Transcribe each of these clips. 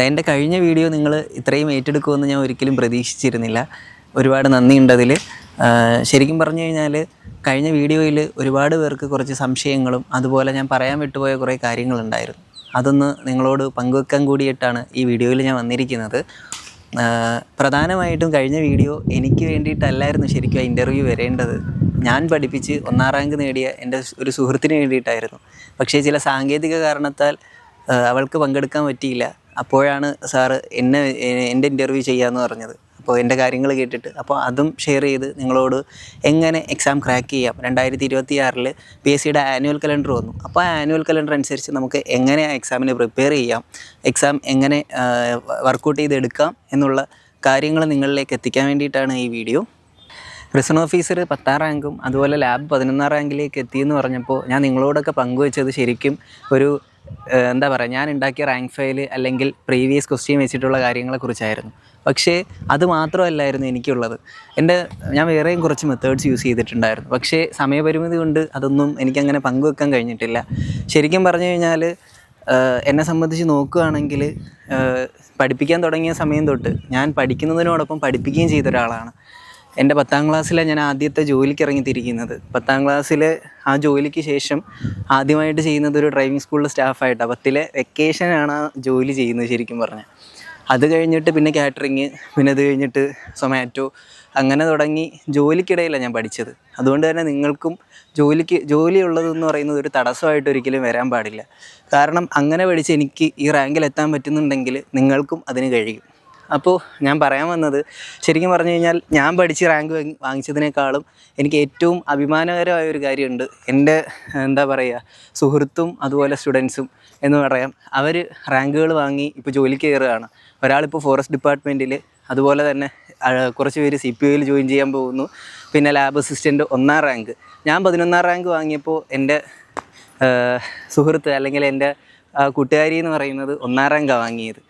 എന്റെ കഴിഞ്ഞ വീഡിയോ നിങ്ങൾ ഇത്രയും ഏറ്റെടുക്കുമെന്ന് ഞാൻ ഒരിക്കലും പ്രതീക്ഷിച്ചിരുന്നില്ല. ഒരുപാട് നന്ദിയുണ്ട് അതിൽ ശരിക്കും പറഞ്ഞു കഴിഞ്ഞാൽ കഴിഞ്ഞ വീഡിയോയിൽ ഒരുപാട് പേർക്ക് കുറച്ച് സംശയങ്ങളും അതുപോലെ ഞാൻ പറയാൻ വിട്ടുപോയ കുറേ കാര്യങ്ങളുണ്ടായിരുന്നു. അതൊന്ന് നിങ്ങളോട് പങ്കുവെക്കാൻ കൂടിയിട്ടാണ് ഈ വീഡിയോയിൽ ഞാൻ വന്നിരിക്കുന്നത്. പ്രധാനമായിട്ടും കഴിഞ്ഞ വീഡിയോ എനിക്ക് വേണ്ടിയിട്ടല്ലായിരുന്നു ശരിക്കും ആ ഇന്റർവ്യൂ വരേണ്ടത്. ഞാൻ പഠിപ്പിച്ച് ഒന്നാം റാങ്ക് നേടിയ എന്റെ ഒരു സുഹൃത്തിന് വേണ്ടിയിട്ടായിരുന്നു. പക്ഷേ ചില സാങ്കേതിക കാരണത്താൽ അവൾക്ക് പങ്കെടുക്കാൻ പറ്റിയില്ല. അപ്പോഴാണ് സാറ് എന്നെ എന്റെ ഇന്റർവ്യൂ ചെയ്യാമെന്ന് പറഞ്ഞത്. അപ്പോൾ എന്റെ കാര്യങ്ങൾ കേട്ടിട്ട്. അപ്പോൾ അതും ഷെയർ ചെയ്ത് നിങ്ങളോട് എങ്ങനെ എക്സാം ക്രാക്ക് ചെയ്യാം. രണ്ടായിരത്തി ഇരുപത്തി ആറിൽ പി എസ് സിയുടെ ആനുവൽ കലണ്ടർ വന്നു. അപ്പോൾ ആ ആനുവൽ കലണ്ടർ അനുസരിച്ച് നമുക്ക് എങ്ങനെ ആ എക്സാമിന് പ്രിപ്പയർ ചെയ്യാം. എക്സാം എങ്ങനെ വർക്കൗട്ട് ചെയ്തെടുക്കാം എന്നുള്ള കാര്യങ്ങൾ നിങ്ങളിലേക്ക് എത്തിക്കാൻ വേണ്ടിയിട്ടാണ് ഈ വീഡിയോ റിസൺ ഓഫീസർ പത്താം റാങ്കും അതുപോലെ ലാബ് പതിനൊന്നാം റാങ്കിലേക്ക് എത്തിയെന്ന് പറഞ്ഞപ്പോൾ ഞാൻ നിങ്ങളോടൊക്കെ പങ്കുവെച്ചത് ശരിക്കും ഒരു എന്താ പറയുക ഞാൻ ഉണ്ടാക്കിയ റാങ്ക് ഫയൽ അല്ലെങ്കിൽ പ്രീവിയസ് ക്വസ്റ്റ്യൻ വെച്ചിട്ടുള്ള കാര്യങ്ങളെക്കുറിച്ചായിരുന്നു പക്ഷേ അത് മാത്രമല്ലായിരുന്നു എനിക്കുള്ളത്. എന്റെ ഞാൻ വേറെയും കുറച്ച് മെത്തേഡ്സ് യൂസ് ചെയ്തിട്ടുണ്ടായിരുന്നു. പക്ഷേ സമയപരിമിതി കൊണ്ട് അതൊന്നും എനിക്കങ്ങനെ പങ്കുവെക്കാൻ കഴിഞ്ഞിട്ടില്ല. ശരിക്കും പറഞ്ഞു കഴിഞ്ഞാൽ എന്നെ സംബന്ധിച്ച് നോക്കുകയാണെങ്കിൽ പഠിപ്പിക്കാൻ തുടങ്ങിയ സമയം തൊട്ട് ഞാൻ പഠിക്കുന്നതിനോടൊപ്പം പഠിപ്പിക്കുകയും ചെയ്ത ഒരാളാണ് എന്റെ പത്താം ക്ലാസ്സിലാണ് ഞാൻ ആദ്യത്തെ ജോലിക്ക് ഇറങ്ങിത്തിരിക്കുന്നത്. പത്താം ക്ലാസ്സിൽ ആ ജോലിക്ക് ശേഷം ആദ്യമായിട്ട് ചെയ്യുന്നത് ഒരു ഡ്രൈവിംഗ് സ്കൂളിലെ സ്റ്റാഫായിട്ടാണ് പത്തിലെ വെക്കേഷനാണ് ആ ജോലി ചെയ്യുന്നത് ശരിക്കും പറഞ്ഞാൽ. അത് കഴിഞ്ഞിട്ട് പിന്നെ കാറ്ററിങ് പിന്നെ അത് കഴിഞ്ഞിട്ട് സൊമാറ്റോ അങ്ങനെ തുടങ്ങി ജോലിക്കിടയിലാണ് ഞാൻ പഠിച്ചത്. അതുകൊണ്ട് തന്നെ നിങ്ങൾക്കും ജോലിക്ക് ജോലി ഉള്ളതെന്ന് പറയുന്നത് ഒരു തടസ്സമായിട്ട് ഒരിക്കലും വരാൻ പാടില്ല. കാരണം അങ്ങനെ പഠിച്ച് എനിക്ക് ഈ റാങ്കിൽ എത്താൻ പറ്റുന്നുണ്ടെങ്കിൽ നിങ്ങൾക്കും അതിന് കഴിയും. അപ്പോൾ ഞാൻ പറയാൻ വന്നത് ശരിക്കും പറഞ്ഞു കഴിഞ്ഞാൽ ഞാൻ പഠിച്ച് റാങ്ക് വാങ്ങിച്ചതിനേക്കാളും എനിക്ക് ഏറ്റവും അഭിമാനകരമായ ഒരു കാര്യമുണ്ട്. എന്റെ എന്താ പറയുക സുഹൃത്തും അതുപോലെ സ്റ്റുഡൻസും എന്ന് പറയാം അവർ റാങ്കുകൾ വാങ്ങി ഇപ്പോൾ ജോലിക്ക് കയറുകയാണ്. ഒരാളിപ്പോൾ ഫോറസ്റ്റ് ഡിപ്പാർട്ട്മെന്റിൽ അതുപോലെ തന്നെ കുറച്ച് പേര് സി പി ഒയിൽ ജോയിൻ ചെയ്യാൻ പോകുന്നു. പിന്നെ ലാബ് അസിസ്റ്റന്റ് ഒന്നാം റാങ്ക് ഞാൻ പതിനൊന്നാം റാങ്ക് വാങ്ങിയപ്പോൾ എന്റെ സുഹൃത്ത് അല്ലെങ്കിൽ എന്റെ കൂട്ടുകാരി എന്ന് പറയുന്നത് ഒന്നാം റാങ്കാണ് വാങ്ങിയത്.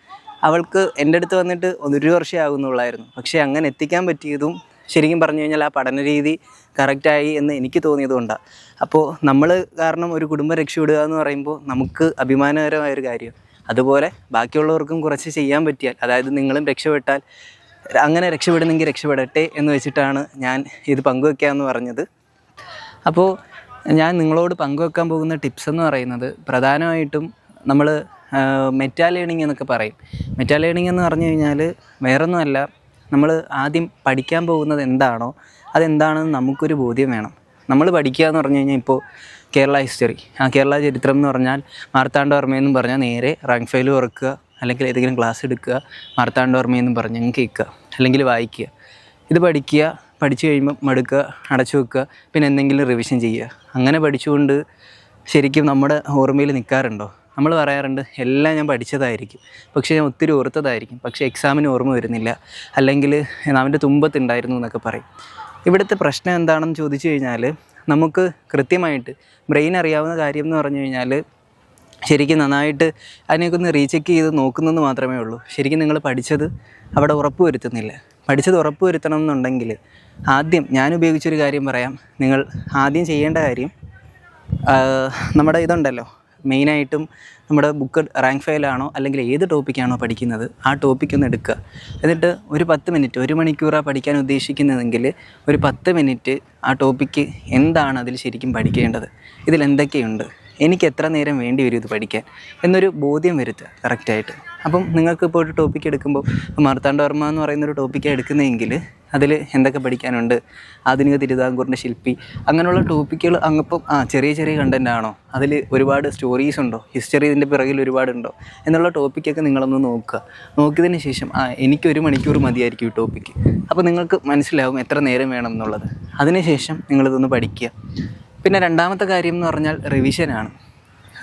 അവൾക്ക് എന്റെ അടുത്ത് വന്നിട്ട് ഒരു വർഷമേ ആകുന്നുള്ളായിരുന്നു. പക്ഷേ അങ്ങനെ എത്തിക്കാൻ പറ്റിയതും ശരിക്കും പറഞ്ഞു കഴിഞ്ഞാൽ ആ പഠന രീതി കറക്റ്റായി എന്ന് എനിക്ക് തോന്നിയതുകൊണ്ടാണ് അപ്പോൾ നമ്മൾ കാരണം ഒരു കുടുംബം രക്ഷപ്പെടുക എന്ന് പറയുമ്പോൾ നമുക്ക് അഭിമാനകരമായൊരു കാര്യം. അതുപോലെ ബാക്കിയുള്ളവർക്കും കുറച്ച് ചെയ്യാൻ പറ്റിയാൽ അതായത് നിങ്ങളും രക്ഷപ്പെട്ടാൽ അങ്ങനെ രക്ഷപ്പെടുന്നെങ്കിൽ രക്ഷപ്പെടട്ടെ എന്ന് വെച്ചിട്ടാണ് ഞാൻ ഇത് പങ്കുവെക്കാമെന്ന് പറഞ്ഞത്. അപ്പോൾ ഞാൻ നിങ്ങളോട് പങ്കുവെക്കാൻ പോകുന്ന ടിപ്സ് എന്ന് പറയുന്നത് പ്രധാനമായിട്ടും നമ്മൾ മെറ്റാ ലേണിംഗ് എന്നൊക്കെ പറയും. മെറ്റാ ലേണിംഗ് എന്ന് പറഞ്ഞു കഴിഞ്ഞാൽ വേറൊന്നുമല്ല നമ്മൾ ആദ്യം പഠിക്കാൻ പോകുന്നത് എന്താണോ അതെന്താണെന്ന് നമുക്കൊരു ബോധ്യം വേണം. നമ്മൾ പഠിക്കുക എന്ന് പറഞ്ഞു കഴിഞ്ഞാൽ ഇപ്പോൾ കേരള ഹിസ്റ്ററി ആ കേരള ചരിത്രം എന്ന് പറഞ്ഞാൽ മാർത്താണ്ഡവർമ്മയെന്നും പറഞ്ഞാൽ നേരെ റാങ്ക് ഫയൽ ഉറക്കുക അല്ലെങ്കിൽ ഏതെങ്കിലും ക്ലാസ് എടുക്കുക മാർത്താണ്ഡവർമ്മയെന്നും പറഞ്ഞ് കേൾക്കുക അല്ലെങ്കിൽ വായിക്കുക. ഇത് പഠിക്കുക പഠിച്ചു കഴിയുമ്പോൾ മടുക്കുക അടച്ചു വെക്കുക പിന്നെ എന്തെങ്കിലും റിവിഷൻ ചെയ്യുക. അങ്ങനെ പഠിച്ചുകൊണ്ട് ശരിക്കും നമ്മുടെ ഓർമ്മയിൽ നിൽക്കാറുണ്ടോ? നമ്മൾ പറയാറുണ്ട് എല്ലാം ഞാൻ പഠിച്ചതായിരിക്കും. പക്ഷേ ഞാൻ ഒത്തിരി ഓർത്തതായിരിക്കും. പക്ഷേ എക്സാമിന് ഓർമ്മ വരുന്നില്ല. അല്ലെങ്കിൽ അവന്റെ തുമ്പത്തുണ്ടായിരുന്നു എന്നൊക്കെ പറയും. ഇവിടുത്തെ പ്രശ്നം എന്താണെന്ന് ചോദിച്ചു കഴിഞ്ഞാൽ നമുക്ക് കൃത്യമായിട്ട് ബ്രെയിൻ അറിയാവുന്ന കാര്യം എന്ന് പറഞ്ഞു കഴിഞ്ഞാൽ ശരിക്കും നന്നായിട്ട് അതിനെയൊക്കെ ഒന്ന് റീചെക്ക് ചെയ്ത് നോക്കുന്നത് മാത്രമേ ഉള്ളൂ. ശരിക്കും നിങ്ങൾ പഠിച്ചത് അവിടെ ഉറപ്പ് വരുത്തുന്നില്ല പഠിച്ചത് ഉറപ്പ് വരുത്തണം എന്നുണ്ടെങ്കിൽ ആദ്യം ഞാൻ ഉപയോഗിച്ചൊരു കാര്യം പറയാം. നിങ്ങൾ ആദ്യം ചെയ്യേണ്ട കാര്യം നമ്മുടെ ഇതുണ്ടല്ലോ മെയിനായിട്ടും നമ്മുടെ ബുക്ക് റാങ്ക് ഫയലാണോ അല്ലെങ്കിൽ ഏത് ടോപ്പിക്കാണോ പഠിക്കുന്നത് ആ ടോപ്പിക്ക് ഒന്ന് എടുക്കുക. എന്നിട്ട് ഒരു പത്ത് മിനിറ്റ് ഒരു മണിക്കൂറാണ് പഠിക്കാൻ ഉദ്ദേശിക്കുന്നതെങ്കിൽ ഒരു പത്ത് മിനിറ്റ് ആ ടോപ്പിക്ക് എന്താണ് അതിൽ ശരിക്കും പഠിക്കേണ്ടത്? ഇതിൽ എന്തൊക്കെയുണ്ട്? എനിക്ക് എത്ര നേരം വേണ്ടി വരും ഇത് പഠിക്കാൻ എന്നൊരു ബോധ്യം വരുത്തുക കറക്റ്റായിട്ട് അപ്പം നിങ്ങൾക്ക് ഇപ്പോൾ ഒരു ടോപ്പിക്ക് എടുക്കുമ്പോൾ മാർത്താണ്ഡവർമ്മ എന്ന് പറയുന്നൊരു ടോപ്പിക്കാണ് എടുക്കുന്നതെങ്കിൽ അതിൽ എന്തൊക്കെ പഠിക്കാനുണ്ട് ആധുനിക തിരുവിതാംകൂറിന്റെ ശില്പി അങ്ങനെയുള്ള ടോപ്പിക്കുകൾ അങ്ങപ്പം ആ ചെറിയ ചെറിയ കണ്ടന്റ് ആണോ? അതിൽ ഒരുപാട് സ്റ്റോറീസ് ഉണ്ടോ? ഹിസ്റ്ററി ഇതിന്റെ പിറകിൽ ഒരുപാടുണ്ടോ എന്നുള്ള ടോപ്പിക്കൊക്കെ നിങ്ങളൊന്ന് നോക്കുക. നോക്കിയതിന് ശേഷം ആ എനിക്ക് ഒരു മണിക്കൂർ മതിയായിരിക്കും ഈ ടോപ്പിക്ക് അപ്പോൾ നിങ്ങൾക്ക് മനസ്സിലാവും എത്ര നേരം വേണം എന്നുള്ളത്. അതിനുശേഷം നിങ്ങളിതൊന്ന് പഠിക്കുക. പിന്നെ രണ്ടാമത്തെ കാര്യം എന്ന് പറഞ്ഞാൽ റിവിഷനാണ്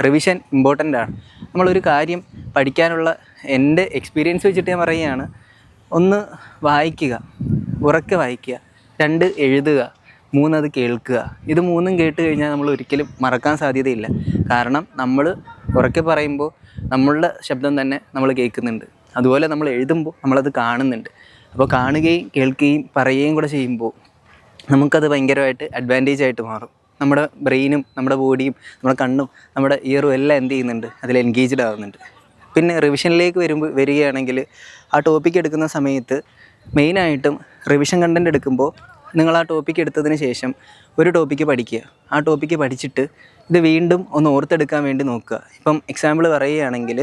റിവിഷൻ ഇമ്പോർട്ടന്റ് ആണ്. നമ്മളൊരു കാര്യം പഠിക്കാനുള്ള എന്റെ എക്സ്പീരിയൻസ് വെച്ചിട്ട് ഞാൻ പറയുകയാണ്. ഒന്ന് വായിക്കുക ഉറക്കെ വായിക്കുക രണ്ട് എഴുതുക മൂന്നത് കേൾക്കുക. ഇത് മൂന്നും കേട്ട് കഴിഞ്ഞാൽ നമ്മൾ ഒരിക്കലും മറക്കാൻ സാധ്യതയില്ല. കാരണം നമ്മൾ ഉറക്കെ പറയുമ്പോൾ നമ്മളുടെ ശബ്ദം തന്നെ നമ്മൾ കേൾക്കുന്നുണ്ട്. അതുപോലെ നമ്മൾ എഴുതുമ്പോൾ നമ്മളത് കാണുന്നുണ്ട്. അപ്പോൾ കാണുകയും കേൾക്കുകയും പറയുകയും കൂടെ ചെയ്യുമ്പോൾ നമുക്കത് ഭയങ്കരമായിട്ട് അഡ്വാന്റേജ് ആയിട്ട് മാറും. നമ്മുടെ ബ്രെയിനും നമ്മുടെ ബോഡിയും നമ്മുടെ കണ്ണും നമ്മുടെ ഇയറും എല്ലാം എന്ത് ചെയ്യുന്നുണ്ട്? അതിൽ എൻഗേജ്ഡ് ആകുന്നുണ്ട് പിന്നെ റിവിഷനിലേക്ക് വരുമ്പോൾ വരികയാണെങ്കിൽ ആ ടോപ്പിക്ക് എടുക്കുന്ന സമയത്ത് മെയിനായിട്ടും റിവിഷൻ കണ്ടന്റ് എടുക്കുമ്പോൾ നിങ്ങൾ ആ ടോപ്പിക്ക് എടുത്തതിന് ശേഷം ഒരു ടോപ്പിക്ക് പഠിക്കുക. ആ ടോപ്പിക്ക് പഠിച്ചിട്ട് ഇത് വീണ്ടും ഒന്ന് ഓർത്തെടുക്കാൻ വേണ്ടി നോക്കുക. ഇപ്പം എക്സാമ്പിൾ പറയുകയാണെങ്കിൽ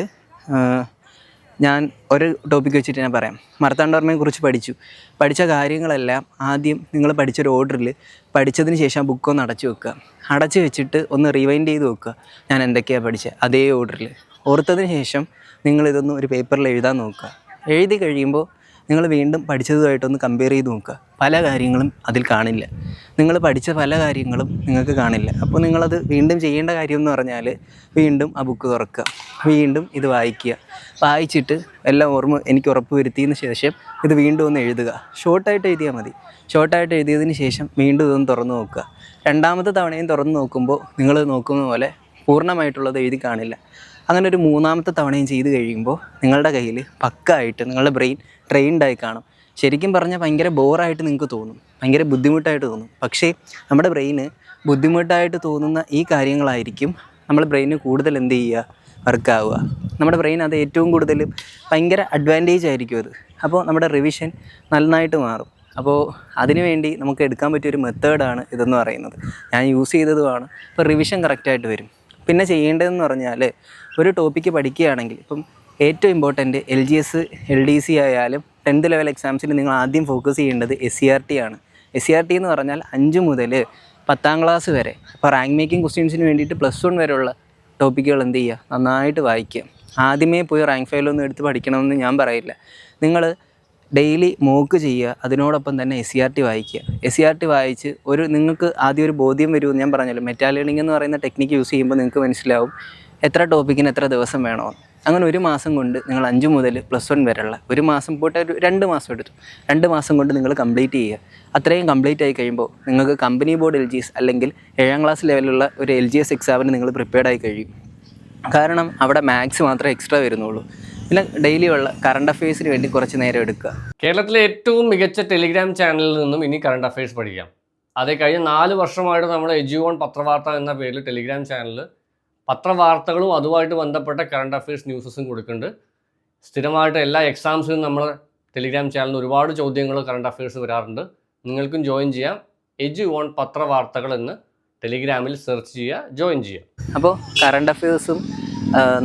ഞാൻ ഒരു ടോപ്പിക് വെച്ചിട്ട് ഞാൻ പറയാം. മാർത്താണ്ഡവർമ്മയെ കുറിച്ച് പഠിച്ചു. പഠിച്ച കാര്യങ്ങളെല്ലാം ആദ്യം നിങ്ങൾ പഠിച്ചൊരു ഓർഡറിൽ പഠിച്ചതിന് ശേഷം ആ ബുക്ക് ഒന്ന് അടച്ചു വെക്കുക. അടച്ചു വെച്ചിട്ട് ഒന്ന് റിവൈൻഡ് ചെയ്ത് വെക്കുക. ഞാൻ എന്തൊക്കെയാണ് പഠിച്ചത് അതേ ഓർഡറിൽ ഓർത്തതിന് ശേഷം നിങ്ങളിതൊന്ന് ഒരു പേപ്പറിൽ എഴുതാൻ നോക്കുക. എഴുതി കഴിയുമ്പോൾ നിങ്ങൾ വീണ്ടും പഠിച്ചതുമായിട്ടൊന്ന് കമ്പയർ ചെയ്ത് നോക്കുക. പല കാര്യങ്ങളും അതിൽ കാണില്ല. നിങ്ങൾ പഠിച്ച പല കാര്യങ്ങളും നിങ്ങൾക്ക് കാണില്ല. അപ്പോൾ നിങ്ങളത് വീണ്ടും ചെയ്യേണ്ട കാര്യം എന്ന് പറഞ്ഞാൽ വീണ്ടും ആ ബുക്ക് തുറക്കുക. വീണ്ടും ഇത് വായിക്കുക. വായിച്ചിട്ട് എല്ലാം ഓർമ്മ എനിക്ക് ഉറപ്പ് വരുത്തിയതിന് ശേഷം ഇത് വീണ്ടും ഒന്ന് എഴുതുക. ഷോർട്ടായിട്ട് എഴുതിയാൽ മതി. ഷോർട്ടായിട്ട് എഴുതിയതിന് ശേഷം വീണ്ടും ഇതൊന്ന് തുറന്നു നോക്കുക. രണ്ടാമത്തെ തവണയും തുറന്നു നോക്കുമ്പോൾ നിങ്ങൾ നോക്കുന്ന പോലെ പൂർണമായിട്ടുള്ളത് എഴുതി കാണില്ല. അങ്ങനെ ഒരു മൂന്നാമത്തെ തവണയും ചെയ്ത് കഴിയുമ്പോൾ നിങ്ങളുടെ കയ്യിൽ പക്കായിട്ട് നിങ്ങളുടെ ബ്രെയിൻ ട്രെയിൻഡായി കാണും. ശരിക്കും പറഞ്ഞാൽ ഭയങ്കര ബോറായിട്ട് നിങ്ങൾക്ക് തോന്നും. ഭയങ്കര ബുദ്ധിമുട്ടായിട്ട് തോന്നും. പക്ഷേ നമ്മുടെ ബ്രെയിന് ബുദ്ധിമുട്ടായിട്ട് തോന്നുന്ന ഈ കാര്യങ്ങളായിരിക്കും നമ്മൾ ബ്രെയിന് കൂടുതൽ എന്ത് ചെയ്യുക? വർക്കാവുക നമ്മുടെ ബ്രെയിൻ അത് ഏറ്റവും കൂടുതൽ ഭയങ്കര അഡ്വാന്റേജ് ആയിരിക്കും അത്. അപ്പോൾ നമ്മുടെ റിവിഷൻ നന്നായിട്ട് മാറും. അപ്പോൾ അതിനുവേണ്ടി നമുക്ക് എടുക്കാൻ പറ്റിയ ഒരു മെത്തേഡാണ് ഇതെന്ന് പറയുന്നത്. ഞാൻ യൂസ് ചെയ്തതുമാണ്. ഇപ്പോൾ റിവിഷൻ കറക്റ്റായിട്ട് വരും. പിന്നെ ചെയ്യേണ്ടതെന്ന് പറഞ്ഞാൽ ഒരു ടോപ്പിക്ക് പഠിക്കുകയാണെങ്കിൽ ഇപ്പം ഏറ്റവും important L G S L D C ആയാലും ടെൻത്ത് ലെവൽ എക്സാംസിന് നിങ്ങൾ ആദ്യം ഫോക്കസ് ചെയ്യേണ്ടത് എസ് സി ആർ ടി ആണ്. എസ് സി ആർ ടി എന്ന് പറഞ്ഞാൽ അഞ്ച് മുതൽ പത്താം ക്ലാസ് വരെ. അപ്പോൾ റാങ്ക് മേക്കിംഗ് ക്വസ്റ്റ്യൻസിന് വേണ്ടിയിട്ട് പ്ലസ് വൺ വരെയുള്ള ടോപ്പിക്കുകൾ എന്ത് ചെയ്യുക? നന്നായിട്ട് വായിക്കുക. ആദ്യമേ പോയി റാങ്ക് ഫയലൊന്നും എടുത്ത് പഠിക്കണമെന്ന് ഞാൻ പറയില്ല. നിങ്ങൾ ഡെയിലി മോക്ക് ചെയ്യുക അതിനോടൊപ്പം തന്നെ എസ് സി ആർ ടി വായിക്കുക. എസ് സി ആർ ടി വായിച്ച് ഒരു നിങ്ങൾക്ക് ആദ്യം ഒരു ബോധ്യം വരുമെന്ന് ഞാൻ പറഞ്ഞല്ലോ. മെറ്റാ ലേണിംഗ് എന്ന് പറയുന്ന ടെക്നിക്ക് യൂസ് ചെയ്യുമ്പോൾ നിങ്ങൾക്ക് മനസ്സിലാവും എത്ര ടോപ്പിക്കിന് എത്ര ദിവസം വേണോ അങ്ങനെ ഒരു മാസം കൊണ്ട് നിങ്ങൾ അഞ്ച് മുതൽ പ്ലസ് വൺ വരെയുള്ള ഒരു മാസം പോയിട്ട് ഒരു രണ്ട് മാസം എടുത്തു. രണ്ട് മാസം കൊണ്ട് നിങ്ങൾ കംപ്ലീറ്റ് ചെയ്യുക. അത്രയും കംപ്ലീറ്റ് ആയി കഴിയുമ്പോൾ നിങ്ങൾക്ക് company board L G S അല്ലെങ്കിൽ ഏഴാം ക്ലാസ് ലെവലുള്ള ഒരു എൽ ജി എസ് എക്സാമിന് നിങ്ങൾ പ്രിപ്പയർഡ് ആയി കഴിയും. കാരണം അവിടെ മാത്സ് മാത്രമേ എക്സ്ട്രാ വരുന്നുള്ളൂ. പിന്നെ ഡെയിലി ഉള്ള കറണ്ട് അഫയേഴ്സിന് വേണ്ടി കുറച്ച് നേരം എടുക്കുക. കേരളത്തിലെ ഏറ്റവും മികച്ച ടെലിഗ്രാം ചാനലിൽ നിന്നും ഇനി കറണ്ട് അഫയേഴ്സ് പഠിക്കാം. അതേ കഴിഞ്ഞ നാല് വർഷമായിട്ട് നമ്മൾ എജുവോൺ പത്രവാർത്ത എന്ന പേരിൽ ടെലിഗ്രാം ചാനലിൽ പത്രവാർത്തകളും അതുമായിട്ട് ബന്ധപ്പെട്ട കറണ്ട് അഫയേഴ്സ് ന്യൂസസും കൊടുക്കുന്നുണ്ട്. സ്ഥിരമായിട്ട് എല്ലാ എക്സാംസിനും നമ്മൾ ടെലിഗ്രാം ചാനലിൽ ഒരുപാട് ചോദ്യങ്ങൾ കറണ്ട് അഫയേഴ്സ് വരാറുണ്ട്. നിങ്ങൾക്കും ജോയിൻ ചെയ്യാം. എജ് ഓൺ പത്രവാർത്തകൾ എന്ന് ടെലിഗ്രാമിൽ സെർച്ച് ചെയ്യുക ജോയിൻ ചെയ്യുക. അപ്പോൾ കറണ്ട് അഫയേഴ്സും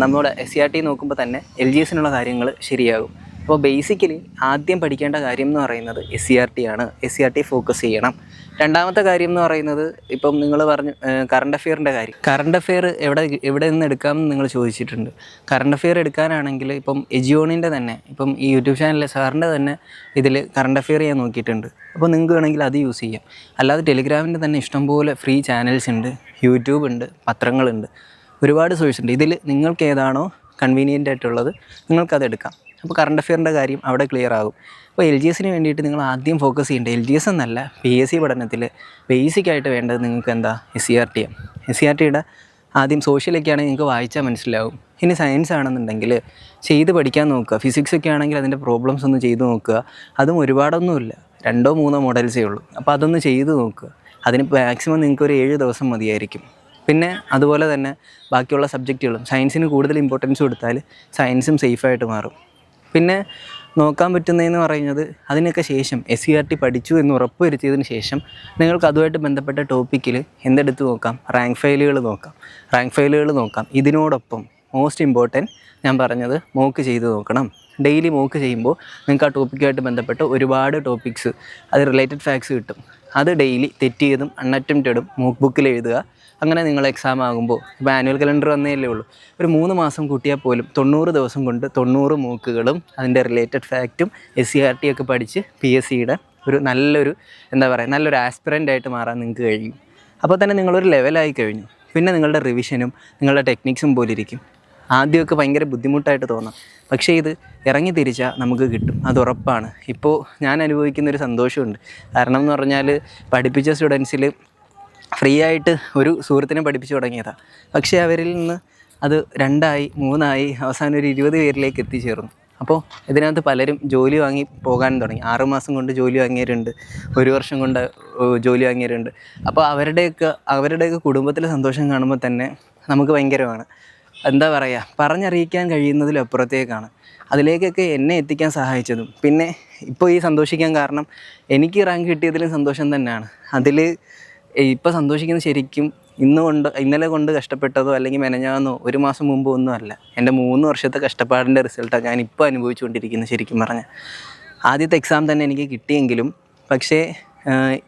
നമ്മുടെ എസ് സി ആർ ടി നോക്കുമ്പോൾ തന്നെ എൽ ജി എസിനുള്ള കാര്യങ്ങൾ ശരിയാകും. അപ്പോൾ ബേസിക്കലി ആദ്യം പഠിക്കേണ്ട കാര്യം എന്ന് പറയുന്നത് എസ് സി ആർ ടി ആണ്. S C R T focus ചെയ്യണം. രണ്ടാമത്തെ കാര്യം എന്ന് പറയുന്നത് ഇപ്പം നിങ്ങൾ പറഞ്ഞു കറണ്ട് അഫെയറിന്റെ കാര്യം. കറണ്ട് അഫെയർ എവിടെ എവിടെ നിന്ന് എടുക്കാം എന്ന് നിങ്ങൾ ചോദിച്ചിട്ടുണ്ട്. കറണ്ട് അഫെയർ എടുക്കാനാണെങ്കിൽ ഇപ്പം എജിയോണിന്റെ തന്നെ ഇപ്പം ഈ യൂട്യൂബ് ചാനലിലെ സാറിന്റെ തന്നെ ഇതിൽ കറണ്ട് അഫെയർ ഞാൻ നോക്കിയിട്ടുണ്ട്. അപ്പോൾ നിങ്ങൾക്ക് വേണമെങ്കിൽ അത് യൂസ് ചെയ്യാം. അല്ലാതെ ടെലിഗ്രാമിന്റെ തന്നെ ഇഷ്ടംപോലെ ഫ്രീ ചാനൽസ് ഉണ്ട് യൂട്യൂബ് ഉണ്ട് പത്രങ്ങളുണ്ട്. ഒരുപാട് സോഴ്സ് ഉണ്ട്. ഇതിൽ നിങ്ങൾക്ക് ഏതാണോ കൺവീനിയന്റ് ആയിട്ടുള്ളത് നിങ്ങൾക്കത് എടുക്കാം. അപ്പോൾ കറണ്ട് അഫെയറിന്റെ കാര്യം അവിടെ ക്ലിയർ ആകും. അപ്പോൾ എൽ ജി എസിന് വേണ്ടിയിട്ട് നിങ്ങൾ ആദ്യം ഫോക്കസ് ചെയ്യേണ്ടത് എൽ ജി എസ് എന്നല്ല പി എസ് സി പഠനത്തിൽ ബേസിക് ആയിട്ട് വേണ്ടത് നിങ്ങൾക്ക് എന്താ? S C R T M S C R ടിയുടെ ആദ്യം സോഷ്യലൊക്കെ ആണെങ്കിൽ നിങ്ങൾക്ക് വായിച്ചാൽ മനസ്സിലാവും. ഇനി സയൻസ് ആണെന്നുണ്ടെങ്കിൽ ചെയ്ത് പഠിക്കാൻ നോക്കുക. ഫിസിക്സ് ഒക്കെ ആണെങ്കിൽ അതിന്റെ പ്രോബ്ലംസ് ഒന്ന് ചെയ്ത് നോക്കുക. അതും ഒരുപാടൊന്നുമില്ല. രണ്ടോ മൂന്നോ മോഡൽസേ ഉള്ളൂ. അപ്പോൾ അതൊന്ന് ചെയ്ത് നോക്കുക. അതിന് മാക്സിമം നിങ്ങൾക്ക് ഒരു ഏഴ് ദിവസം മതിയായിരിക്കും. പിന്നെ അതുപോലെ തന്നെ ബാക്കിയുള്ള സബ്ജക്റ്റുകളും സയൻസിന് കൂടുതൽ ഇമ്പോർട്ടൻസ് കൊടുത്താൽ സയൻസും സേഫായിട്ട് മാറും. പിന്നെ നോക്കാൻ പറ്റുന്നതെന്ന് പറയുന്നത് അതിനൊക്കെ ശേഷം എസ് സി ആർ ടി പഠിച്ചു എന്ന് ഉറപ്പ് വരുത്തിയതിന് ശേഷം നിങ്ങൾക്ക് അതുമായിട്ട് ബന്ധപ്പെട്ട ടോപ്പിക്കിൽ എന്തെടുത്ത് നോക്കാം? റാങ്ക് ഫയലുകൾ നോക്കാം. റാങ്ക് ഫയലുകൾ നോക്കാം. ഇതിനോടൊപ്പം മോസ്റ്റ് ഇമ്പോർട്ടന്റ് ഞാൻ പറഞ്ഞത് മോക്ക് ചെയ്ത് നോക്കണം. ഡെയിലി മോക്ക് ചെയ്യുമ്പോൾ നിങ്ങൾക്ക് ആ ടോപ്പിക്കുമായിട്ട് ബന്ധപ്പെട്ട് ഒരുപാട് ടോപ്പിക്സ് അത് റിലേറ്റഡ് ഫാക്ട്സ് കിട്ടും. അത് ഡെയിലി തെറ്റ് ചെയ്തും അൺഅറ്റംപ്റ്റഡും മോക്ക് ബുക്കിൽ എഴുതുക. അങ്ങനെ നിങ്ങൾ എക്സാം ആകുമ്പോൾ ഇപ്പോൾ ആനുവൽ കലണ്ടർ വന്നേലേ ഉള്ളൂ. ഒരു മൂന്ന് മാസം കൂട്ടിയാൽ പോലും തൊണ്ണൂറ് ദിവസം കൊണ്ട് തൊണ്ണൂറ് മൂക്കുകളും അതിന്റെ റിലേറ്റഡ് ഫാക്റ്റും എസ് സി ആർ ടി ഒക്കെ പഠിച്ച് പി എസ് സിയുടെ ഒരു നല്ലൊരു എന്താ പറയുക നല്ലൊരു ആസ്പിറന്റ് ആയിട്ട് മാറാൻ നിങ്ങൾക്ക് കഴിയും. അപ്പോൾ തന്നെ നിങ്ങളൊരു ലെവലായി കഴിഞ്ഞു. പിന്നെ നിങ്ങളുടെ റിവിഷനും നിങ്ങളുടെ ടെക്നിക്സും പോലെ ഇരിക്കും ആദ്യമൊക്കെ ഭയങ്കര ബുദ്ധിമുട്ടായിട്ട് തോന്നാം. പക്ഷേ ഇത് ഇറങ്ങി തിരിച്ചാൽ നമുക്ക് കിട്ടും. അത് ഉറപ്പാണ്. ഇപ്പോൾ ഞാൻ അനുഭവിക്കുന്ന ഒരു സന്തോഷമുണ്ട്. കാരണം എന്ന് പറഞ്ഞാൽ പഠിപ്പിച്ച സ്റ്റുഡൻസിൽ ഫ്രീ ആയിട്ട് ഒരു സുഹൃത്തിനെ പഠിപ്പിച്ചു തുടങ്ങിയതാണ് പക്ഷേ അവരിൽ നിന്ന് അത് രണ്ടായി മൂന്നായി അവസാനം ഒരു ഇരുപത് പേരിലേക്ക് എത്തിച്ചേർന്നു. അപ്പോൾ ഇതിനകത്ത് പലരും ജോലി വാങ്ങി പോകാൻ തുടങ്ങി. ആറുമാസം കൊണ്ട് ജോലി വാങ്ങിയവരുണ്ട്. ഒരു വർഷം കൊണ്ട് ജോലി വാങ്ങിയവരുണ്ട്. അപ്പോൾ അവരുടെയൊക്കെ അവരുടെയൊക്കെ കുടുംബത്തിലെ സന്തോഷം കാണുമ്പോൾ തന്നെ നമുക്ക് ഭയങ്കരമാണ്. എന്താ പറയുക പറഞ്ഞറിയിക്കാൻ കഴിയുന്നതിലും അപ്പുറത്തേക്കാണ്. അതിലേക്കൊക്കെ എന്നെ എത്തിക്കാൻ സഹായിച്ചതും. പിന്നെ ഇപ്പോൾ ഈ സന്തോഷിക്കാൻ കാരണം എനിക്ക് റാങ്ക് കിട്ടിയതിലും സന്തോഷം തന്നെയാണ്. അതിൽ ഇപ്പോൾ സന്തോഷിക്കുന്നത് ശരിക്കും ഇന്ന് കൊണ്ട് ഇന്നലെ കൊണ്ട് കഷ്ടപ്പെട്ടതോ അല്ലെങ്കിൽ മെനഞ്ഞാന്നോ ഒരു മാസം മുമ്പോ ഒന്നും അല്ല. എന്റെ മൂന്ന് വർഷത്തെ കഷ്ടപ്പാടിന്റെ റിസൾട്ടാണ് ഞാൻ ഇപ്പോൾ അനുഭവിച്ചുകൊണ്ടിരിക്കുന്നത് ശരിക്കും പറഞ്ഞാൽ ആദ്യത്തെ എക്സാം തന്നെ എനിക്ക് കിട്ടിയെങ്കിലും പക്ഷേ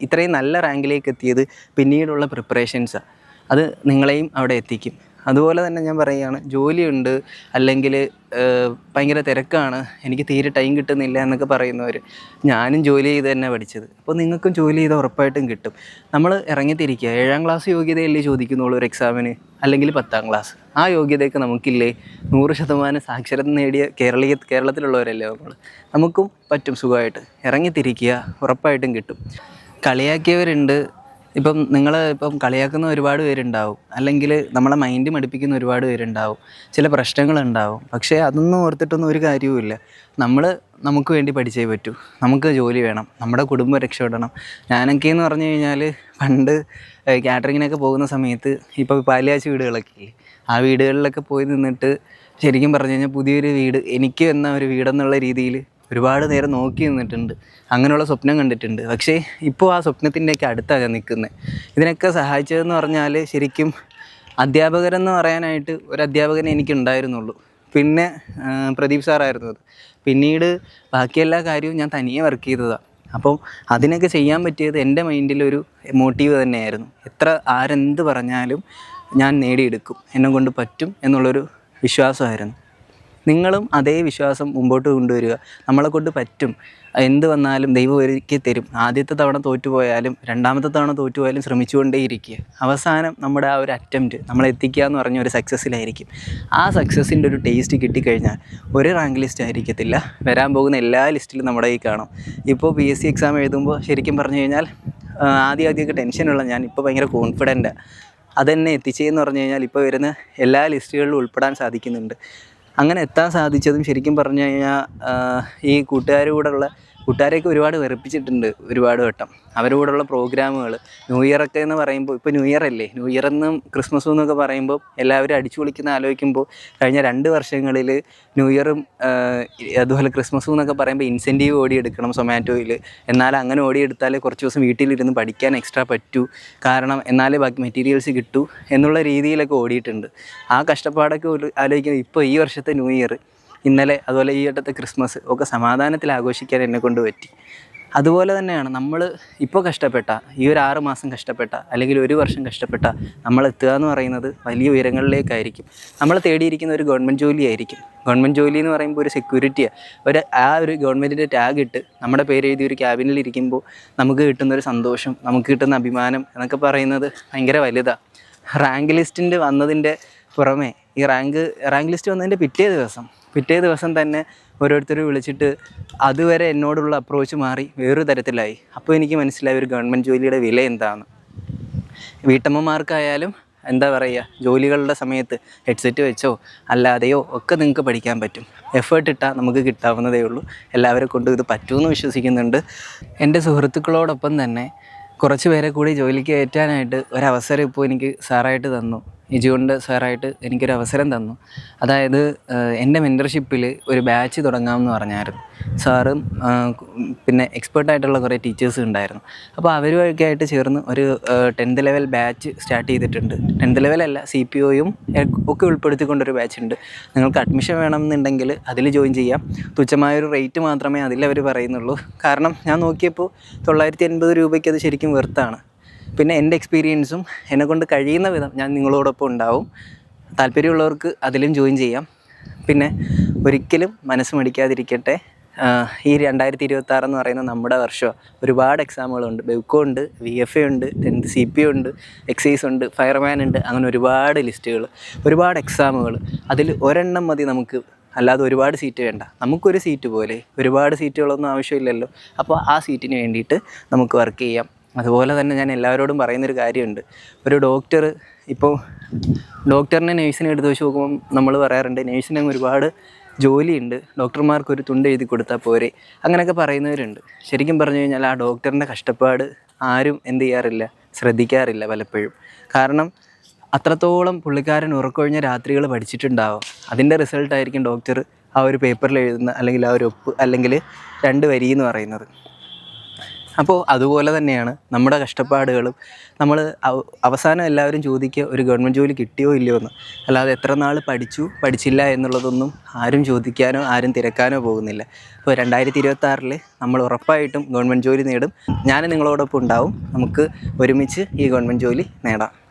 ഇത്രയും നല്ല റാങ്കിലേക്ക് എത്തിയത് പിന്നീടുള്ള പ്രിപ്പറേഷൻസാണ് അത് നിങ്ങളെയും അവിടെ എത്തിക്കും. അതുപോലെ തന്നെ ഞാൻ പറയുകയാണ് ജോലിയുണ്ട് അല്ലെങ്കിൽ ഭയങ്കര തിരക്കാണ് എനിക്ക് തീരെ ടൈം കിട്ടുന്നില്ല എന്നൊക്കെ പറയുന്നവർ ഞാനും ജോലി ചെയ്ത് തന്നെ പഠിച്ചത്. അപ്പോൾ നിങ്ങൾക്കും ജോലി ചെയ്ത് ഉറപ്പായിട്ടും കിട്ടും. നമ്മൾ ഇറങ്ങിത്തിരിക്കുക ഏഴാം ക്ലാസ് യോഗ്യതയല്ലേ ചോദിക്കുന്നുള്ളൂ ഒരു എക്സാമിന് അല്ലെങ്കിൽ പത്താം ക്ലാസ് ആ യോഗ്യതയൊക്കെ നമുക്കില്ലേ നൂറ് ശതമാനം സാക്ഷരത നേടിയ കേരളീയ കേരളത്തിലുള്ളവരല്ലേ നമ്മൾ. നമുക്കും പറ്റും സുഖമായിട്ട് ഇറങ്ങിത്തിരിക്കുക ഉറപ്പായിട്ടും കിട്ടും. കളിയാക്കിയവരുണ്ട് ഇപ്പം നിങ്ങൾ ഇപ്പം കളിയാക്കുന്ന ഒരുപാട് പേരുണ്ടാവും. അല്ലെങ്കിൽ നമ്മളെ മൈൻഡ് മടുപ്പിക്കുന്ന ഒരുപാട് പേരുണ്ടാവും. ചില പ്രശ്നങ്ങളുണ്ടാവും. പക്ഷേ അതൊന്നും ഓർത്തിട്ടൊന്നും ഒരു കാര്യവുമില്ല. നമ്മൾ നമുക്ക് വേണ്ടി പഠിച്ചേ പറ്റൂ. നമുക്ക് ജോലി വേണം. നമ്മുടെ കുടുംബം രക്ഷപ്പെടണം. ഞാനൊക്കെ എന്ന് പറഞ്ഞു കഴിഞ്ഞാൽ പണ്ട് കാറ്ററിങ്ങിനൊക്കെ പോകുന്ന സമയത്ത് ഇപ്പോൾ പാലിയാച്ച വീടുകളൊക്കെ ആ വീടുകളിലൊക്കെ പോയി നിന്നിട്ട് ശരിക്കും പറഞ്ഞു കഴിഞ്ഞാൽ പുതിയൊരു വീട് എനിക്ക് എന്ന ഒരു വീടെന്നുള്ള രീതിയിൽ ഒരുപാട് നേരം നോക്കി നിന്നിട്ടുണ്ട്. അങ്ങനെയുള്ള സ്വപ്നം കണ്ടിട്ടുണ്ട്. പക്ഷേ ഇപ്പോൾ ആ സ്വപ്നത്തിന്റെയൊക്കെ അടുത്താണ് ഞാൻ നിൽക്കുന്നത് ഇതിനൊക്കെ സഹായിച്ചതെന്ന് പറഞ്ഞാൽ ശരിക്കും അധ്യാപകരെന്ന് പറയാനായിട്ട് ഒരു അധ്യാപകനെ എനിക്ക് ഉണ്ടായിരുന്നുള്ളൂ പിന്നെ പ്രദീപ് സാറായിരുന്നു അത്. പിന്നീട് ബാക്കി എല്ലാ കാര്യവും ഞാൻ തനിയെ വർക്ക് ചെയ്തതാണ് അപ്പം അതിനൊക്കെ ചെയ്യാൻ പറ്റിയത് എന്റെ മൈൻഡിലൊരു മോട്ടീവ് തന്നെയായിരുന്നു. എത്ര ആരെന്ത് പറഞ്ഞാലും ഞാൻ നേടിയെടുക്കും. എന്നെ കൊണ്ട് പറ്റും എന്നുള്ളൊരു വിശ്വാസമായിരുന്നു. നിങ്ങളും അതേ വിശ്വാസം മുമ്പോട്ട് കൊണ്ടുവരിക. നമ്മളെ കൊണ്ട് പറ്റും. എന്ത് വന്നാലും ദൈവം ഒരുക്കി തരും. ആദ്യത്തെ തവണ തോറ്റുപോയാലും രണ്ടാമത്തെ തവണ തോറ്റുപോയാലും ശ്രമിച്ചുകൊണ്ടേയിരിക്കുക. അവസാനം നമ്മുടെ ആ ഒരു അറ്റംപ്റ്റ് നമ്മൾ എത്തിക്കുക എന്ന് പറഞ്ഞ ഒരു സക്സസ്സിലായിരിക്കും ആ സക്സസ്സിന്റെ ഒരു ടേസ്റ്റ് കിട്ടിക്കഴിഞ്ഞാൽ ഒരു റാങ്ക് ലിസ്റ്റ് ആയിരിക്കത്തില്ല. വരാൻ പോകുന്ന എല്ലാ ലിസ്റ്റിലും നമ്മുടെ കയ്യിൽ കാണും. ഇപ്പോൾ പി എസ് സി എക്സാം എഴുതുമ്പോൾ ശരിക്കും പറഞ്ഞു കഴിഞ്ഞാൽ ആദ്യം ആദ്യമൊക്കെ ടെൻഷനുള്ള ഞാൻ ഇപ്പോൾ ഭയങ്കര കോൺഫിഡന്റാണ് അതെന്നെ എത്തിച്ചേന്ന് പറഞ്ഞു കഴിഞ്ഞാൽ ഇപ്പോൾ വരുന്ന എല്ലാ ലിസ്റ്റുകളിലും ഉൾപ്പെടാൻ സാധിക്കുന്നുണ്ട്. അങ്ങനെ എത്താൻ സാധിച്ചതും ശരിക്കും പറഞ്ഞു കഴിഞ്ഞാൽ ഈ കൂട്ടുകാരുടെ കൂടെയുള്ള കൂട്ടുകാരെയൊക്കെ ഒരുപാട് വെറുപ്പിച്ചിട്ടുണ്ട് ഒരുപാട് വട്ടം. അവരുടെ കൂടെയുള്ള പ്രോഗ്രാമുകൾ. ന്യൂ ഇയർ ഒക്കെ എന്ന് പറയുമ്പോൾ ഇപ്പോൾ ന്യൂ ഇയർ അല്ലേ? ന്യൂ ഇയർ എന്നും ക്രിസ്മസും എന്നൊക്കെ പറയുമ്പോൾ എല്ലാവരും അടിച്ചു പൊളിക്കുന്ന ആലോചിക്കുമ്പോൾ കഴിഞ്ഞ രണ്ട് വർഷങ്ങളിൽ ന്യൂ ഇയറും അതുപോലെ ക്രിസ്മസും എന്നൊക്കെ പറയുമ്പോൾ ഇൻസെന്റീവ് ഓടിയെടുക്കണം സൊമാറ്റോയിൽ എന്നാൽ അങ്ങനെ ഓടിയെടുത്താലേ കുറച്ച് ദിവസം വീട്ടിലിരുന്ന് പഠിക്കാൻ എക്സ്ട്രാ പറ്റൂ. കാരണം എന്നാലേ ബാക്കി മെറ്റീരിയൽസ് കിട്ടൂ എന്നുള്ള രീതിയിലൊക്കെ ഓടിയിട്ടുണ്ട്. ആ കഷ്ടപ്പാടൊക്കെ ആലോചിക്കുന്നത് ഇപ്പോൾ ഈ വർഷത്തെ ന്യൂ ഇയർ ഇന്നലെ അതുപോലെ ഈ വട്ടത്തെ ക്രിസ്മസ് ഒക്കെ സമാധാനത്തിൽ ആഘോഷിക്കാൻ എന്നെ കൊണ്ട് പറ്റി. അതുപോലെ തന്നെയാണ് നമ്മൾ ഇപ്പോൾ കഷ്ടപ്പെട്ട ഈ ഒരു ആറ് മാസം കഷ്ടപ്പെട്ട അല്ലെങ്കിൽ ഒരു വർഷം കഷ്ടപ്പെട്ട നമ്മൾ എത്തുക എന്ന് പറയുന്നത് വലിയ ഉയരങ്ങളിലേക്കായിരിക്കും. നമ്മൾ തേടിയിരിക്കുന്ന ഒരു ഗവൺമെന്റ് ജോലിയായിരിക്കും. ഗവൺമെന്റ് ജോലി എന്ന് പറയുമ്പോൾ ഒരു സെക്യൂരിറ്റിയാണ് ഒരു ആ ഒരു ഗവൺമെന്റിന്റെ ടാഗ് ഇട്ട് നമ്മുടെ പേര് എഴുതി ഒരു ക്യാബിനിൽ ഇരിക്കുമ്പോൾ നമുക്ക് കിട്ടുന്ന ഒരു സന്തോഷം നമുക്ക് കിട്ടുന്ന അഭിമാനം എന്നൊക്കെ പറയുന്നത് ഭയങ്കര വലുതാണ് റാങ്ക് ലിസ്റ്റിന്റെ വന്നതിന്റെ പുറമെ ഈ റാങ്ക് റാങ്ക് ലിസ്റ്റ് വന്നതിന്റെ പിറ്റേ ദിവസം. പിറ്റേ ദിവസം തന്നെ ഓരോരുത്തർ വിളിച്ചിട്ട് അതുവരെ എന്നോടുള്ള അപ്രോച്ച് മാറി വേറൊരു തരത്തിലായി. അപ്പോൾ എനിക്ക് മനസ്സിലായി ഒരു ഗവൺമെന്റ് ജോലിയുടെ വില എന്താണ് വീട്ടമ്മമാർക്കായാലും എന്താ പറയുക ജോലികളുടെ സമയത്ത് ഹെഡ്സെറ്റ് വെച്ചോ അല്ലാതെയോ ഒക്കെ നിങ്ങൾക്ക് പഠിക്കാൻ പറ്റും. എഫേർട്ട് ഇട്ടാൽ നമുക്ക് കിട്ടാവുന്നതേ ഉള്ളൂ. എല്ലാവരെ കൊണ്ടും ഇത് പറ്റുമെന്ന് വിശ്വസിക്കുന്നുണ്ട്. എന്റെ സുഹൃത്തുക്കളോടൊപ്പം തന്നെ കുറച്ച് പേരെ കൂടി ജോലിക്ക് കയറ്റാനായിട്ട് ഒരവസരം ഇപ്പോൾ എനിക്ക് സാറായിട്ട് തന്നു. ഇജുകൊണ്ട് സാറായിട്ട് എനിക്കൊരു അവസരം തന്നു. അതായത് എന്റെ മെന്റർഷിപ്പിൽ ഒരു ബാച്ച് തുടങ്ങാമെന്ന് പറഞ്ഞായിരുന്നു. സാറും പിന്നെ എക്സ്പേർട്ടായിട്ടുള്ള കുറേ ടീച്ചേഴ്സ് ഉണ്ടായിരുന്നു. അപ്പോൾ അവരുമൊക്കെ ആയിട്ട് ചേർന്ന് ഒരു ടെൻത്ത് ലെവൽ ബാച്ച് സ്റ്റാർട്ട് ചെയ്തിട്ടുണ്ട്. ടെൻത്ത് ലെവലല്ല സി പി ഒയും ഒക്കെ ഉൾപ്പെടുത്തിക്കൊണ്ടൊരു ബാച്ച് ഉണ്ട് നിങ്ങൾക്ക് അഡ്മിഷൻ വേണമെന്നുണ്ടെങ്കിൽ അതിൽ ജോയിൻ ചെയ്യാം. തുച്ഛമായൊരു റേറ്റ് മാത്രമേ അതിലവർ പറയുന്നുള്ളൂ. കാരണം ഞാൻ നോക്കിയപ്പോൾ തൊള്ളായിരത്തി എൺപത് രൂപയ്ക്ക് അത് ശരിക്കും വെർത്താണ് പിന്നെ എന്റെ എക്സ്പീരിയൻസും എന്നെക്കൊണ്ട് കഴിയുന്ന വിധം ഞാൻ നിങ്ങളോടൊപ്പം ഉണ്ടാവും. താല്പര്യമുള്ളവർക്ക് അതിലും ജോയിൻ ചെയ്യാം. പിന്നെ ഒരിക്കലും മനസ്സ് മടിക്കാതിരിക്കട്ടെ. ഈ രണ്ടായിരത്തി ഇരുപത്തി ആറ് എന്ന് പറയുന്ന നമ്മുടെ വർഷം ഒരുപാട് എക്സാമുകളുണ്ട് ബെവ്കോ ഉണ്ട് വി എഫ് എ ഉണ്ട് ടെൻത്ത് സി പി ഉണ്ട് എക്സൈസ് ഉണ്ട് ഫയർമാൻ ഉണ്ട് അങ്ങനെ ഒരുപാട് ലിസ്റ്റുകൾ ഒരുപാട് എക്സാമുകൾ അതിൽ ഒരെണ്ണം മതി നമുക്ക്. അല്ലാതെ ഒരുപാട് സീറ്റ് വേണ്ട. നമുക്കൊരു സീറ്റ് പോലെ. ഒരുപാട് സീറ്റുകളൊന്നും ആവശ്യമില്ലല്ലോ. അപ്പോൾ ആ സീറ്റിന് വേണ്ടിയിട്ട് നമുക്ക് വർക്ക് ചെയ്യാം. അതുപോലെ തന്നെ ഞാൻ എല്ലാവരോടും പറയുന്നൊരു കാര്യമുണ്ട്. ഒരു ഡോക്ടർ ഇപ്പോൾ ഡോക്ടറിനെ നേഴ്സിനെ എടുത്ത് വെച്ച് നോക്കുമ്പം നമ്മൾ പറയാറുണ്ട് നേഴ്സിന് ഒരുപാട് ജോലിയുണ്ട്. ഡോക്ടർമാർക്ക് ഒരു തുണ്ട് എഴുതി കൊടുത്താൽ പോരെ. അങ്ങനെയൊക്കെ പറയുന്നവരുണ്ട്. ശരിക്കും പറഞ്ഞു കഴിഞ്ഞാൽ ആ ഡോക്ടറിന്റെ കഷ്ടപ്പാട് ആരും എന്ത് ചെയ്യാറില്ല ശ്രദ്ധിക്കാറില്ല പലപ്പോഴും. കാരണം അത്രത്തോളം പുള്ളിക്കാരൻ ഉറക്കൊഴിഞ്ഞ രാത്രികൾ പഠിച്ചിട്ടുണ്ടാവും. അതിന്റെ റിസൾട്ടായിരിക്കും ഡോക്ടർ ആ ഒരു പേപ്പറിൽ എഴുതുന്ന അല്ലെങ്കിൽ ആ ഒരു ഒപ്പ് അല്ലെങ്കിൽ രണ്ട് വരി എന്ന് പറയുന്നത്. അപ്പോൾ അതുപോലെ തന്നെയാണ് നമ്മുടെ കഷ്ടപ്പാടുകളും. നമ്മൾ അവസാനം എല്ലാവരും ചോദിക്കുക ഒരു ഗവൺമെന്റ് ജോലി കിട്ടിയോ ഇല്ലയോ എന്ന്. അല്ലാതെ എത്ര നാൾ പഠിച്ചു പഠിച്ചില്ല എന്നുള്ളതൊന്നും ആരും ചോദിക്കാനോ ആരും തിരക്കാനോ പോകുന്നില്ല. അപ്പോൾ രണ്ടായിരത്തി ഇരുപത്താറിൽ നമ്മൾ ഉറപ്പായിട്ടും ഗവൺമെന്റ് ജോലി നേടും. ഞാൻ നിങ്ങളോടൊപ്പം ഉണ്ടാവും. നമുക്ക് ഒരുമിച്ച് ഈ ഗവൺമെന്റ് ജോലി നേടാം.